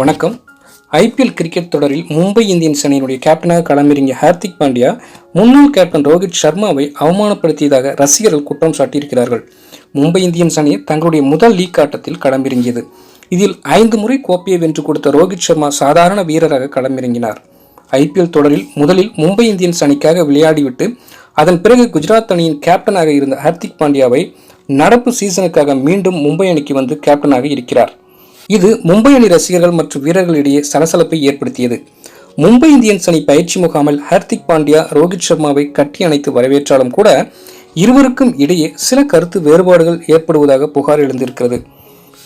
வணக்கம். IPL cricket தொடரில் Mumbai Indians அணியினுடைய கேப்டனாக களமிறங்கிய ஹார்திக் பாண்டியா முன்னாள் கேப்டன் ரோஹித் சர்மாவை அவமானப்படுத்தியதாக ரசிகர்கள் குற்றம் சாட்டியிருக்கிறார்கள். மும்பை இந்தியன்ஸ் அணி தங்களுடைய முதல் லீக் ஆட்டத்தில் களமிறங்கியது. இதில் ஐந்து முறை கோப்பையை வென்று கொடுத்த ரோஹித் சர்மா சாதாரண வீரராக களமிறங்கினார். ஐபிஎல் தொடரில் முதலில் மும்பை இந்தியன்ஸ் அணிக்காக விளையாடிவிட்டு அதன் பிறகு குஜராத் அணியின் கேப்டனாக இருந்த ஹார்திக் பாண்டியாவை நடப்பு சீசனுக்காக மீண்டும் மும்பை அணிக்கு வந்து கேப்டனாக இருக்கிறார். இது மும்பை அணி ரசிகர்கள் மற்றும் வீரர்களிடையே சலசலப்பை ஏற்படுத்தியது. மும்பை இந்தியன்ஸ் அணி பயிற்சி முகாமில் ஹர்திக் பாண்டியா ரோஹித் சர்மாவை கட்டி அணைத்து வரவேற்றாலும் கூட இருவருக்கும் இடையே சில கருத்து வேறுபாடுகள் ஏற்படுவதாக புகார் எழுந்திருக்கிறது.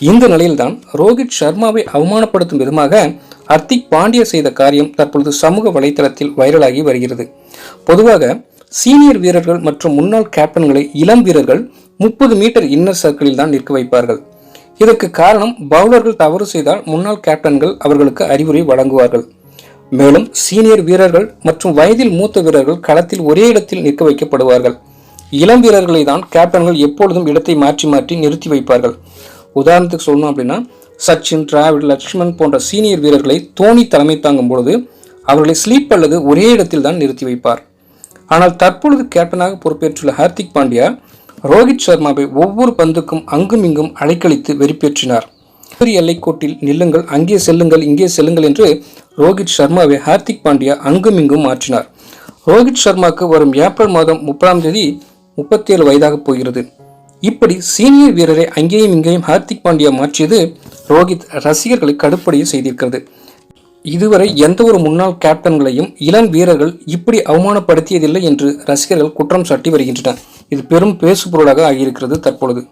இந்த நிலையில்தான் ரோஹித் சர்மாவை அவமானப்படுத்தும் விதமாக ஹர்திக் பாண்டியா செய்த காரியம் தற்பொழுது சமூக வலைதளத்தில் வைரலாகி வருகிறது. பொதுவாக சீனியர் வீரர்கள் மற்றும் முன்னாள் கேப்டன்களை இளம் வீரர்கள் முப்பது மீட்டர் இன்னர் சர்க்கிளில் தான் நிற்க வைப்பார்கள். இதற்கு காரணம் பவுலர்கள் தவறு செய்தால் முன்னாள் கேப்டன்கள் அவர்களுக்கு அறிவுரை வழங்குவார்கள். மேலும் சீனியர் வீரர்கள் மற்றும் வயதில் மூத்த வீரர்கள் களத்தில் ஒரே இடத்தில் நிற்க வைக்கப்படுவார்கள். இளம் வீரர்களை தான் கேப்டன்கள் எப்பொழுதும் இடத்தை மாற்றி மாற்றி நிறுத்தி வைப்பார்கள். உதாரணத்துக்கு சொல்லணும் அப்படின்னா சச்சின் டிராவிட் லட்சுமண் போன்ற சீனியர் வீரர்களை தோனி தலைமை தாங்கும் பொழுது அவர்களை ஸ்லீப் அல்லது ஒரே இடத்தில் தான் நிறுத்தி வைப்பார். ஆனால் தற்பொழுது கேப்டனாக பொறுப்பேற்றுள்ள ஹார்திக் பாண்டியா ரோஹித் சர்மாவை ஒவ்வொரு பந்துக்கும் அங்கும் இங்கும் அலைக்கழித்து வெறிப்பேற்றினார். பெரிய எல்லைக்கோட்டில் நில்லுங்கள் அங்கே செல்லுங்கள் இங்கே செல்லுங்கள் என்று ரோஹித் சர்மாவை ஹார்திக் பாண்டியா அங்கும் இங்கும் மாற்றினார். ரோஹித் சர்மாவுக்கு வரும் ஏப்ரல் மாதம் முப்பதாம் தேதி முப்பத்தேழு வயதாக போகிறது. இப்படி சீனியர் வீரரை அங்கேயும் இங்கேயும் ஹார்திக் பாண்டியா மாற்றியது ரோஹித் ரசிகர்களை கடுப்படைய செய்திருக்கிறது. இதுவரை எந்த ஒரு முன்னாள் கேப்டன்களையும் இளம் வீரர்கள் இப்படி அவமானப்படுத்தியதில்லை என்று ரசிகர்கள் குற்றம் சாட்டி வருகின்றனர். இது பெரும் பேசுபொருளாக ஆகியிருக்கிறது தற்பொழுது.